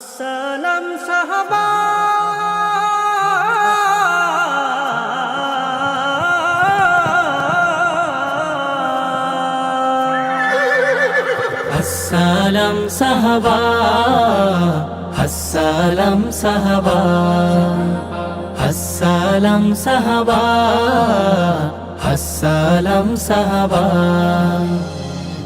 সালাম সাহাবা। আসসালাম সাহাবা আসসালাম সাহাবা। আসসালাম সাহাবা আসসালাম সাহাবা।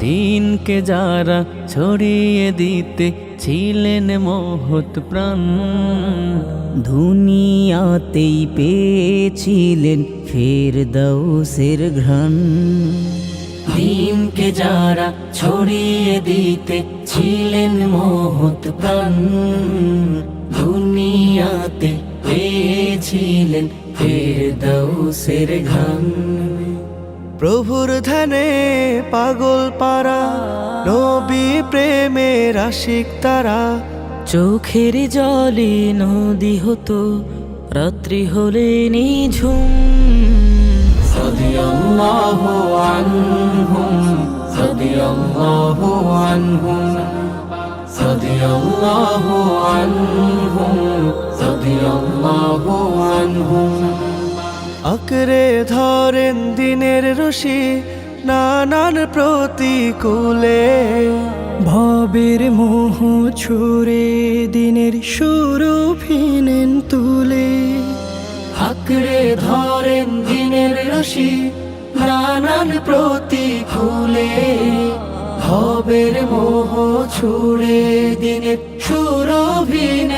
দিনকে যারা ছড়িয়ে দিতে ছিলেন মহৎ প্রাণ, দুনিয়াতেই পেয়েছিলেন ফের দৌসের ঘ্রাণ। দিনকে যারা ছড়িয়ে দিতে ছিলেন মহৎ প্রাণ, দুনিয়াতে পেয়েছিলেন ফেরদৌসের ঘাম প্রভুর ধ্যানে পাগল পারা নবী প্রেমের আশিক তারা। চোখের জলে নদী হতো রাত্রি হলে নিঝুম। রাদিয়াল্লাহু আনহুম আনহুম। আঁকড়ে ধরেন দিনের রশি নানান প্রতিকূলে। ভবের মোহ ছুড়ে দিনের সুরভিনেন তুলে। আঁকড়ে ধরেন দিনের রশি নানান প্রতিকূলে। ভবের মোহ ছুড়ে দিনের সুরভিন